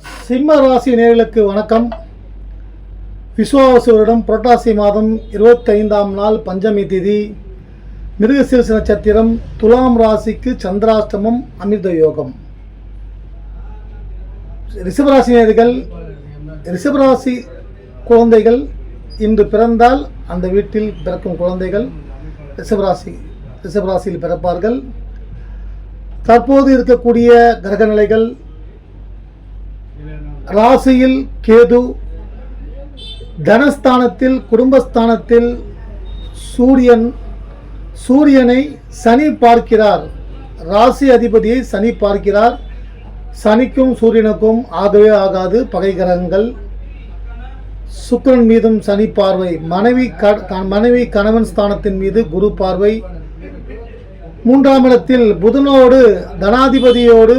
சிம்ம ராசி நேர்களுக்கு வணக்கம். விஸ்வாவசுவரிடம் புரட்டாசி மாதம் இருபத்தைந்தாம் நாள் பஞ்சமி திதி. மிருகசீர்ஷ நட்சத்திரம் துலாம் ராசிக்கு சந்திராஷ்டமம் அமிர்த யோகம். ரிஷபராசி நேர்கள் ரிஷபராசி குழந்தைகள் இன்று பிறந்தால் அந்த வீட்டில் பிறக்கும் குழந்தைகள் ரிஷபராசி ரிஷபராசியில் பிறப்பார்கள். தற்போது இருக்கக்கூடிய கிரகநிலைகள் ராசியில் கேது தனஸ்தானத்தில் குடும்பஸ்தானத்தில் சூரியன் சூரியனை சனி பார்க்கிறார். ராசி அதிபதியை சனி பார்க்கிறார். சனிக்கும் சூரியனுக்கும் ஆகவே ஆகாது பகை கிரகங்கள். சுக்கிரன் மீதும் சனி பார்வை. மனைவி க- மனைவி கணவன் ஸ்தானத்தின் மீது குரு பார்வை. மூன்றாம் இடத்தில் புதனோடு தனாதிபதியோடு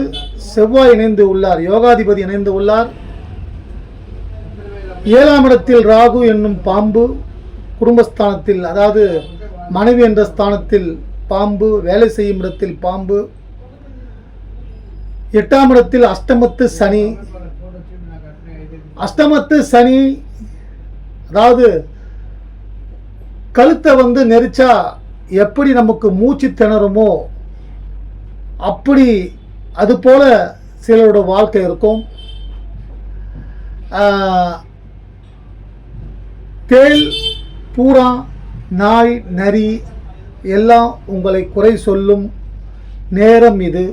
செவ்வாய் இணைந்து உள்ளார். யோகாதிபதி இணைந்து உள்ளார். ஏழாம் இடத்தில் ராகு என்னும் பாம்பு குடும்பஸ்தானத்தில் அதாவது மனைவி என்ற ஸ்தானத்தில் பாம்பு வேலை செய்யும் இடத்தில் பாம்பு. எட்டாம் இடத்தில் அஷ்டமத்து சனி. அஷ்டமத்து சனி அதாவது கழுத்தை வந்து நெரிச்சா எப்படி நமக்கு மூச்சு திணறுமோ அப்படி அதுபோல சிலரோட வாழ்க்கை இருக்கும். தேள் பூரா நாய் நரி எல்லாம் உங்களை குறை சொல்லும் நேரம் இது.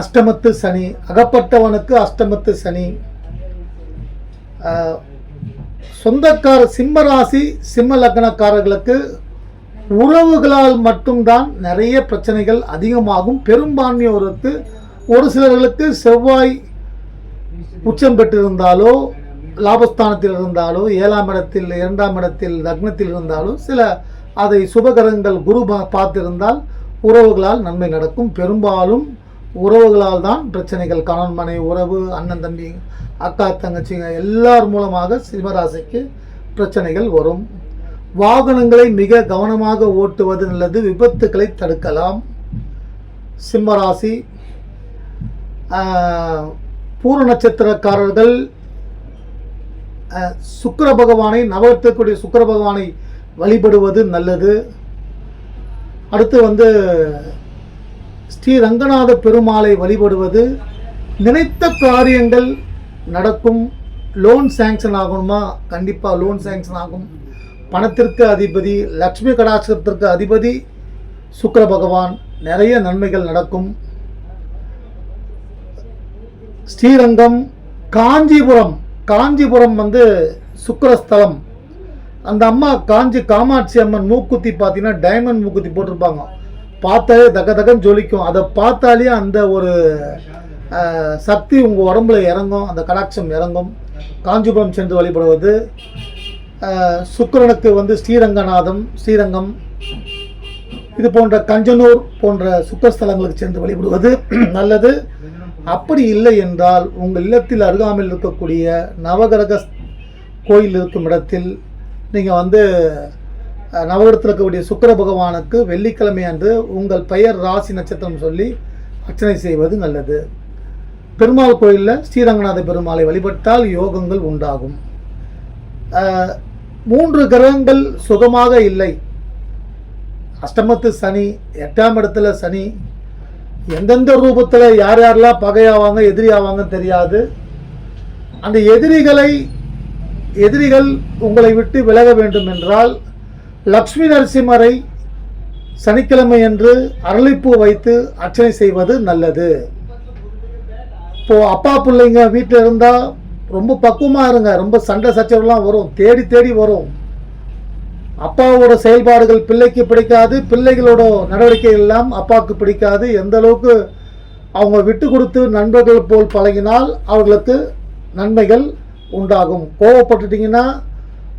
அஷ்டமத்து சனி அகப்பட்டவனுக்கு அஷ்டமத்து சனி. சொந்தக்கார சிம்ம ராசி சிம்ம லக்னக்காரர்களுக்கு உறவுகளால் மட்டும்தான் நிறைய பிரச்சனைகள் அதிகமாகும். பெரும்பான்மையோருக்கு ஒரு சிலர்களுக்கு செவ்வாய் உச்சம் பெற்றிருந்தாலோ லாபஸ்தானத்தில் இருந்தாலோ ஏழாம் இடத்தில் இரண்டாம் இடத்தில் லக்னத்தில் இருந்தாலோ சில அதை சுபகரங்கள் குரு பா- பார்த்திருந்தால் உறவுகளால் நன்மை நடக்கும். பெரும்பாலும் உறவுகளால் தான் பிரச்சனைகள். கணவன் மனை உறவு அண்ணன் தம்பி அக்கா தங்கச்சிங்க எல்லார் மூலமாக சிம்மராசிக்கு பிரச்சனைகள் வரும். வாகனங்களை மிக கவனமாக ஓட்டுவது நல்லது. விபத்துக்களை தடுக்கலாம். சிம்மராசி ஆஹ், பூர நட்சத்திரக்காரர்கள் சுக்கர பகவானை நவகத்திற்குரிய சுக்கர பகவானை வழிபடுவது நல்லது. அடுத்து வந்து ஸ்ரீ ரங்கநாத பெருமாளை வழிபடுவது. நினைத்த காரியங்கள் நடக்கும். லோன் சேங்ஷன் ஆகணுமா? கண்டிப்பாக லோன் சேங்ஷன் ஆகும். பணத்திற்கு அதிபதி லக்ஷ்மி கடாட்சத்திற்கு அதிபதி சுக்கர பகவான் நிறைய நன்மைகள் நடக்கும். ஸ்ரீரங்கம் காஞ்சிபுரம். காஞ்சிபுரம் வந்து சுக்கரஸ்தலம். அந்த அம்மா காஞ்சி காமாட்சி அம்மன் மூக்குத்தி பார்த்தீங்கன்னா டைமண்ட் மூக்குத்தி போட்டிருப்பாங்க. பார்த்தாலே தக தகன்னு ஜொலிக்கும். அதை பார்த்தாலே அந்த ஒரு சக்தி உங்கள் உடம்புல இறங்கும் அந்த கடாட்சம் இறங்கும். காஞ்சிபுரம் சென்று வழிபடுவது சுக்கிரனுக்கு வந்து ஸ்ரீரங்கநாதம் ஸ்ரீரங்கம் இது போன்ற கஞ்சனூர் போன்ற சுக்கரஸ்தலங்களுக்கு சென்று வழிபடுவது நல்லது. அப்படி இல்லை என்றால் உங்கள் இல்லத்தில் அருகாமையில் இருக்கக்கூடிய நவகிரக கோயில் இருக்கும் இடத்தில் நீங்கள் வந்து நவகிரகத்தில் இருக்கக்கூடிய சுக்கிர பகவானுக்கு வெள்ளிக்கிழமை அன்று உங்கள் பெயர் ராசி நட்சத்திரம் சொல்லி அர்ச்சனை செய்வது நல்லது. பெருமாள் கோயிலில் ஸ்ரீரங்கநாத பெருமாளை வழிபட்டால் யோகங்கள் உண்டாகும். மூன்று கிரகங்கள் சுகமாக இல்லை. அஷ்டமத்து சனி எட்டாம் இடத்துல சனி எந்தெந்த ரூபத்தில் யார் யாரெல்லாம் பகையாவாங்க எதிரி ஆவாங்கன்னு தெரியாது. அந்த எதிரிகளை எதிரிகள் உங்களை விட்டு விலக வேண்டும் என்றால் லக்ஷ்மி நரசிம்மரை சனிக்கிழமை என்று அரளிப்பூ வைத்து அர்ச்சனை செய்வது நல்லது. இப்போது அப்பா பிள்ளைங்க வீட்டில் இருந்தால் ரொம்ப பக்குவமாக இருங்க. ரொம்ப சண்டை சச்சரவுலாம் வரும். தேடி தேடி வரும். அப்பாவோட செயல்பாடுகள் பிள்ளைக்கு பிடிக்காது. பிள்ளைகளோட நடவடிக்கை எல்லாம் அப்பாவுக்கு பிடிக்காது. எந்த அளவுக்கு அவங்க விட்டு கொடுத்து நண்பர்கள் போல் பழகினால் அவர்களுக்கு நன்மைகள் உண்டாகும். கோவப்பட்டுட்டிங்கன்னா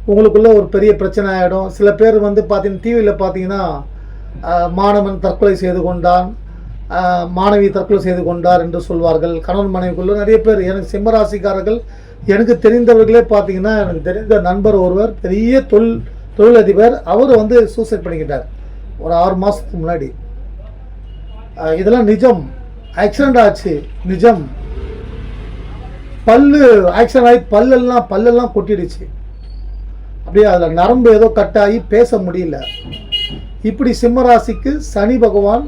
உங்களுக்குள்ள ஒரு பெரிய பிரச்சனை ஆகிடும் சில பேர் வந்து பார்த்தீங்கன்னா டிவியில் பார்த்தீங்கன்னா மாணவன் தற்கொலை செய்து கொண்டான். மாணவி தற்கொலை செய்து கொண்டார் என்று சொல்வார்கள். கணவன் மனைவிக்குள்ள நிறைய பேர் எனக்கு சிம்மராசிக்காரர்கள் எனக்கு தெரிந்தவர்களே பார்த்தீங்கன்னா எனக்கு தெரிந்த நண்பர் ஒருவர் பெரிய தொழில் தொழிலதிபர் அவர் வந்து சூசைட் பண்ணிக்கிட்டார். ஒரு ஆறு மாதத்துக்கு முன்னாடி. இதெல்லாம் நிஜம். ஆக்சிடெண்ட் ஆச்சு. நிஜம். பல்லு ஆக்சிடெண்ட் ஆகி பல்லெல்லாம் பல்லெல்லாம் கொட்டிடுச்சு. அப்படியே அதில் நரம்பு ஏதோ கட்டாகி பேச முடியல. இப்படி சிம்மராசிக்கு சனி பகவான்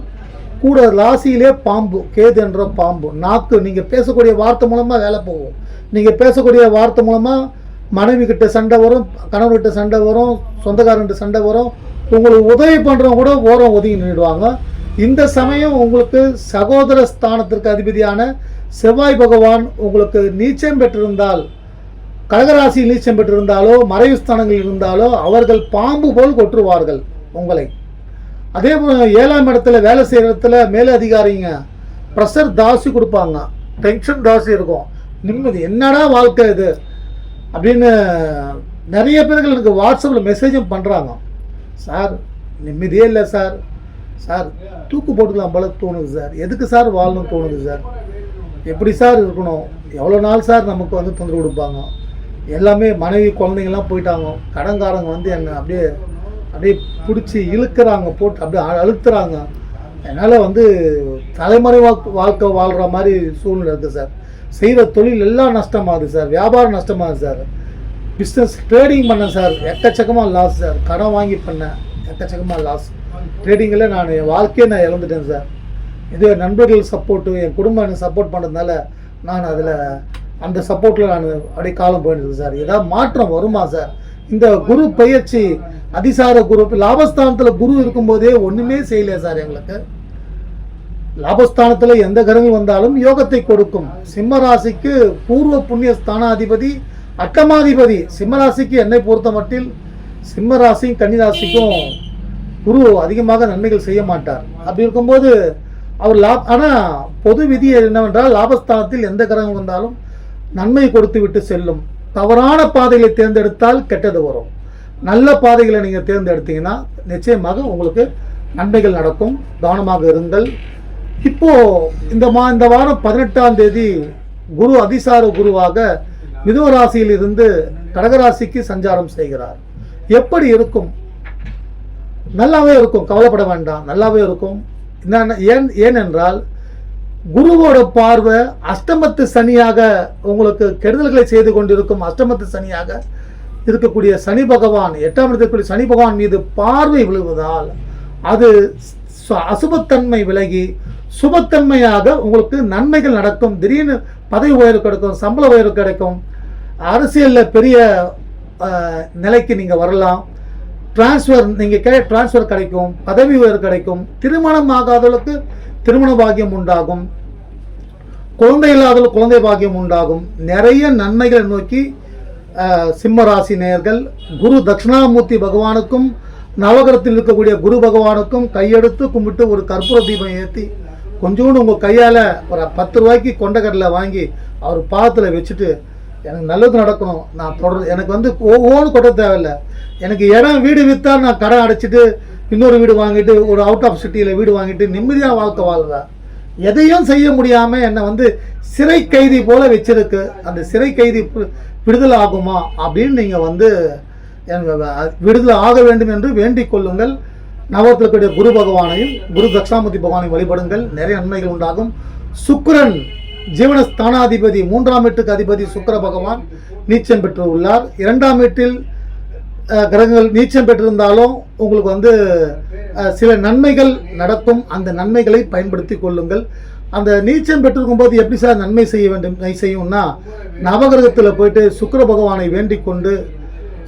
கூட ராசியிலே பாம்பு கேது என்ற பாம்பு. நாக்கு நீங்கள் பேசக்கூடிய வார்த்தை மூலமாக வேலை போகும். நீங்கள் பேசக்கூடிய வார்த்தை மூலமாக மனைவி கிட்ட சண்டை வரும் கணவர்கிட்ட சண்டை வரும் சொந்தக்காரன்கிட்ட சண்டை வரும். உங்களுக்கு உதவி பண்ணுறவங்க கூட ஓரம் ஒதுங்கி நின்றுடுவாங்க இந்த சமயம் உங்களுக்கு சகோதர ஸ்தானத்திற்கு அதிபதியான செவ்வாய் பகவான் உங்களுக்கு நீச்சம் பெற்றிருந்தால் கடகராசியில் நீச்சம் பெற்றிருந்தாலோ மறைவு ஸ்தானங்களில் இருந்தாலோ அவர்கள் பாம்பு போல் கொற்றுவார்கள் உங்களை. அதே ஏழாம் இடத்துல வேலை செய்கிற இடத்துல மேலதிகாரிங்க ப்ரெஷர் தாசி கொடுப்பாங்க. டென்ஷன் தாசி இருக்கும். நிம்மதி. என்னடா வாழ்க்கை இது? அப்படின்னு நிறைய பேர்கள் எனக்கு வாட்ஸ்அப்பில் மெசேஜும் பண்ணுறாங்க சார் நிம்மதியே இல்லை சார். சார் தூக்கு போட்டுக்கலாம் போல தோணுது சார். எதுக்கு சார் வாழணும்னு தோணுது சார்? எப்படி சார் இருக்கணும்? எவ்வளோ நாள் சார் நமக்கு வந்து தொந்தரவு கொடுப்பாங்க? எல்லாமே மனைவி குழந்தைங்கள்லாம் போயிட்டாங்க. கடன்காரங்க வந்து என்னை அப்படியே அப்படியே பிடிச்சி இழுக்கிறாங்க போட்டு அப்படியே அழுத்துறாங்க. என்னால் வந்து தலைமுறை வாழ்க்கை வாழ்க்கை வாழ்கிற மாதிரி சூழ்நிலை இருக்குது சார். செய்கிற தொழில் எல்லாம் நஷ்டமாகுது சார். வியாபாரம் நஷ்டமாகுது சார். பிஸ்னஸ் ட்ரேடிங் பண்ணேன் சார். எக்கச்சக்கமாக லாஸ் சார். கடன் வாங்கி பண்ணேன். எக்கச்சக்கமாக லாஸ் ட்ரேடிங்கில் நான் என் வாழ்க்கையை நான் இழந்துட்டேன் சார். இது நண்பர்கள் சப்போர்ட்டு என் குடும்பம் எனக்கு சப்போர்ட் பண்ணுறதுனால நான் அதில் அந்த சப்போர்ட்டில் நான் அப்படியே காலம் போயிடுது சார். ஏதாவது மாற்றம் வருமா சார்? இந்த குரு பயிற்சி அதிசார குரு லாபஸ்தானத்தில் குரு இருக்கும்போதே ஒன்றுமே செய்யலையே சார் எங்களுக்கு. லாபஸ்தானத்தில் எந்த கிரகம் வந்தாலும் யோகத்தை கொடுக்கும். சிம்ம ராசிக்கு பூர்வ புண்ணிய ஸ்தானாதிபதி அட்டமாதிபதி சிம்மராசிக்கு என்னை பொறுத்த மட்டில் சிம்மராசியும் கன்னிராசிக்கும் கன்னி ராசிக்கும் குரு அதிகமாக நன்மைகள் செய்ய மாட்டார். அப்படி இருக்கும்போது அவர் லாப் ஆனால் பொது விதி என்னவென்றால் லாபஸ்தானத்தில் எந்த கிரகம் வந்தாலும் நன்மை கொடுத்து விட்டு செல்லும். தவறான பாதைகளை தேர்ந்தெடுத்தால் கெட்டது வரும். நல்ல பாதைகளை நீங்கள் தேர்ந்தெடுத்தீங்கன்னா நிச்சயமாக உங்களுக்கு நன்மைகள் நடக்கும். கவனமாக இருங்கள். இப்போ இந்த மா இந்த வாரம் பதினெட்டாம் தேதி குரு அதிசார குருவாக மிதுவராசியில் இருந்து கடகராசிக்கு சஞ்சாரம் செய்கிறார். எப்படி இருக்கும்? நல்லாவே இருக்கும். கவலைப்பட வேண்டாம். நல்லாவே இருக்கும். என்னென்ன ஏன் ஏனென்றால் குருவோட பார்வை அஷ்டமத்து சனியாக உங்களுக்கு கெடுதல்களை செய்து கொண்டிருக்கும் அஷ்டமத்து சனியாக இருக்கக்கூடிய சனி பகவான் எட்டாம் இடத்திற்குரிய சனி பகவான் மீது பார்வை விழுவதால் அது அசுபத்தன்மை விலகி சுபத்தன்மையாக உங்களுக்கு நன்மைகள் நடக்கும். திடீர்னு பதவி உயர்வு கிடைக்கும் சம்பள உயர்வு கிடைக்கும். அரசியலில் பெரிய நிலைக்கு நீங்கள் வரலாம். டிரான்ஸ்ஃபர் நீங்கள் கே டிரான்ஸ்ஃபர் கிடைக்கும் பதவி உயர்வு கிடைக்கும். திருமணம் ஆகாதவர்களுக்கு திருமண பாக்கியம் உண்டாகும். குழந்தை இல்லாதவர்களுக்கு குழந்தை பாக்கியம் உண்டாகும். நிறைய நன்மைகளை நோக்கி அஹ், சிம்ம ராசி குரு தட்சிணாமூர்த்தி பகவானுக்கும் நவகரத்தில் இருக்கக்கூடிய குரு பகவானுக்கும் கையெடுத்து கும்பிட்டு ஒரு கற்பூர தீபம் ஏற்றி கொஞ்சோண்டு உங்கள் கையால் ஒரு பத்து ரூபாய்க்கு கொண்டக்கடலை வாங்கி அவர் பாதத்தில் வச்சுட்டு எனக்கு நல்லது நடக்கணும். நான் தொடர் எனக்கு வந்து ஒவ்வொன்று கொட்ட தேவையில்லை. எனக்கு இடம் வீடு விற்றா நான் கடன் அடைச்சிட்டு இன்னொரு வீடு வாங்கிட்டு ஒரு அவுட் ஆஃப் சிட்டியில் வீடு வாங்கிட்டு நிம்மதியாக வாழ்க்கை வாழ்வேன் எதையும் செய்ய முடியாமல் என்னை வந்து சிறை கைதி போல வச்சிருக்கு. அந்த சிறை கைதி விடுதலை ஆகுமா அப்படின்னு நீங்கள் வந்து எனக்கு விடுதலை ஆக வேண்டும் என்று வேண்டிக் கொள்ளுங்கள். நவத்தில் குரு பகவானையும் குரு தட்சாமூர்த்தி பகவானையும் வழிபடுங்கள். நிறைய நன்மைகள் உண்டாகும். சுக்கரன் ஜீவனஸ்தானாதிபதி மூன்றாம் வீட்டுக்கு அதிபதி சுக்கர பகவான் நீச்சம் பெற்று உள்ளார். இரண்டாம் வீட்டில் கிரகங்கள் நீச்சம் பெற்றிருந்தாலும் உங்களுக்கு வந்து சில நன்மைகள் நடக்கும். அந்த நன்மைகளை பயன்படுத்தி கொள்ளுங்கள். அந்த நீச்சம் பெற்றிருக்கும் போது எப்படி சார் நன்மை செய்ய வேண்டும்? செய்யும்னா நவகிரகத்தில் போயிட்டு சுக்கிர பகவானை வேண்டிக் கொண்டு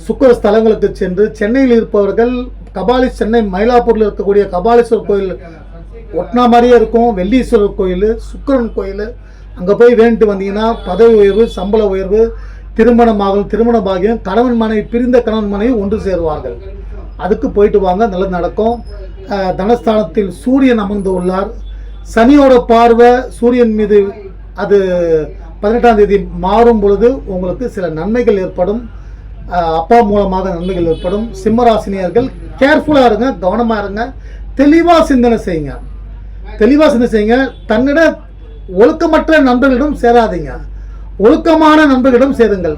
சுக்கர ஸ்தலங்களுக்கு சென்று சென்னையில் இருப்பவர்கள் கபாலி சென்னை மயிலாப்பூரில் இருக்கக்கூடிய கபாலீஸ்வரர் கோயில் ஒட்டினா மாதிரியே இருக்கும். வெள்ளீஸ்வரர் கோயில் சுக்கிரன் கோயில். அங்கே போய் வேண்டிட்டு வந்தீங்கன்னா பதவி உயர்வு சம்பள உயர்வு திருமணமாகும் திருமண பாகியம் கணவன் மனைவி பிரிந்த கணவன் மனைவி ஒன்று சேருவார்கள். அதுக்கு போயிட்டு வாங்க நல்லது நடக்கும். தனஸ்தானத்தில் சூரியன் அமர்ந்து உள்ளார். சனியோட பார்வை சூரியன் மீது அது பதினெட்டாம் தேதி மாறும் பொழுது உங்களுக்கு சில நன்மைகள் ஏற்படும். அப்பா மூலமாக நன்மைகள் ஏற்படும். சிம்மராசினியர்கள் கேர்ஃபுல்லாக இருங்க கவனமாக இருங்க. தெளிவாக சிந்தனை செய்யுங்க. தெளிவாக சிந்தனை செய்யுங்க. தன்னிட ஒழுக்கமற்ற நண்பர்களிடம் சேராதீங்க. ஒழுக்கமான நண்பர்களிடம் சேருங்கள்.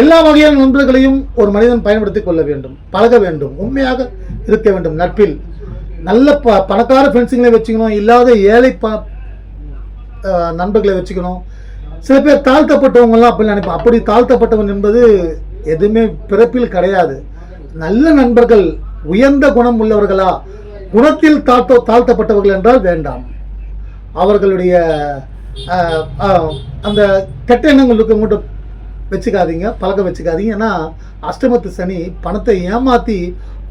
எல்லா வகையான நண்பர்களையும் ஒரு மனிதன் பயன்படுத்திக் கொள்ள வேண்டும் பழக வேண்டும் உண்மையாக இருக்க வேண்டும். நட்பில் நல்ல ப பணக்கார ஃப்ரெண்ட்ஸுங்களை வச்சுக்கணும் இல்லாத ஏழை ப நண்பர்களை வச்சுக்கணும். சில பேர் தாழ்த்தப்பட்டவங்களாம் அப்படின்னு நினைப்பாங்க அப்படி தாழ்த்தப்பட்டவன் என்பது எதுவுமே பிறப்பில் கிடையாது. நல்ல நண்பர்கள் உயர்ந்த குணம் உள்ளவர்களா குணத்தில் தாழ்த்த தாழ்த்தப்பட்டவர்கள் என்றால் வேண்டாம். அவர்களுடைய அந்த கெட்ட எண்ணங்களுக்கு மட்டும் வச்சுக்காதீங்க பழக்க வச்சுக்காதீங்க. ஏன்னா அஷ்டமத்து சனி பணத்தை ஏமாற்றி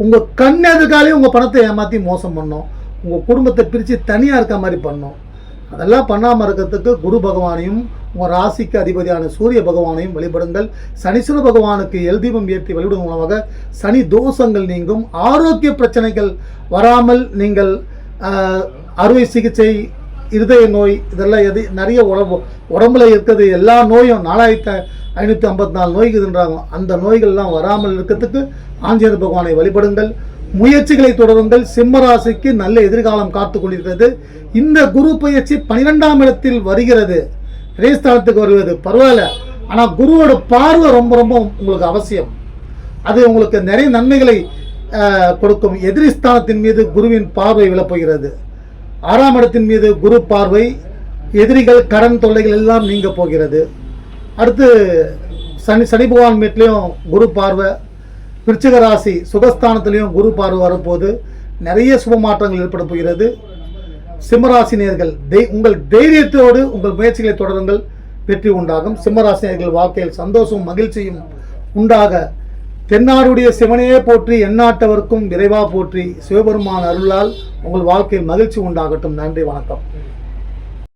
உங்கள் கண் எதுக்காலே உங்கள் பணத்தை ஏமாற்றி மோசம் பண்ணோம். உங்கள் குடும்பத்தை பிரித்து தனியாக இருக்க மாதிரி பண்ணோம். அதெல்லாம் பண்ணாமல் இருக்கிறதுக்கு குரு பகவானையும் உங்கள் ராசிக்கு அதிபதியான சூரிய பகவானையும் வழிபடுங்கள். சனீஸ்வர பகவானுக்கு எல் தீபம் ஏற்றி வழிபடும் மூலமாக சனி தோஷங்கள் நீங்கும். ஆரோக்கிய பிரச்சனைகள் வராமல் நீங்கள் அறுவை சிகிச்சை இருதய நோய் இதெல்லாம் எது நிறைய உடம்பு உடம்புல இருக்கிறது எல்லா நோயும் நாலாயிரத்தி ஐநூற்றி ஐம்பத்தி நாலு நோய்க்குதுன்றாங்க. அந்த நோய்கள்லாம் வராமல் இருக்கிறதுக்கு ஆஞ்சநேயர் பகவானை வழிபடுங்கள். முயற்சிகளை தொடருங்கள். சிம்மராசிக்கு நல்ல எதிர்காலம் காத்து கொண்டிருக்கிறது. இந்த குரு பயிற்சி பன்னிரெண்டாம் இடத்தில் வருகிறது. ரேஸ்தானத்துக்கு வருவது பரவாயில்ல. ஆனால் குருவோட பார்வை ரொம்ப ரொம்ப உங்களுக்கு அவசியம். அது உங்களுக்கு நிறைய நன்மைகளை கொடுக்கும். எதிரி ஸ்தானத்தின் மீது குருவின் பார்வை விழப்போகிறது. ஆறாம் இடத்தின் மீது குரு பார்வை எதிரிகள் கடன் தொல்லைகள் எல்லாம் நீங்க போகிறது. அடுத்து சனி சனி பகவான் வீட்லேயும் குரு பார்வை விருச்சிக ராசி சுகஸ்தானத்திலையும் குரு பார்வை வரப்போது நிறைய சுப மாற்றங்கள் ஏற்பட போகிறது. சிம்மராசினியர்கள் தெய் உங்கள் தைரியத்தோடு உங்கள் முயற்சிகளை தொடருங்கள். வெற்றி உண்டாகும். சிம்மராசினியர்கள் வாழ்க்கையில் சந்தோஷமும் மகிழ்ச்சியும் உண்டாக தென்னாடுடைய சிவனையே போற்றி எந்நாட்டவர்க்கும் விரைவா போற்றி. சிவபெருமான் அருளால் உங்கள் வாழ்க்கையில் மகிழ்ச்சி உண்டாகட்டும். நன்றி வணக்கம்.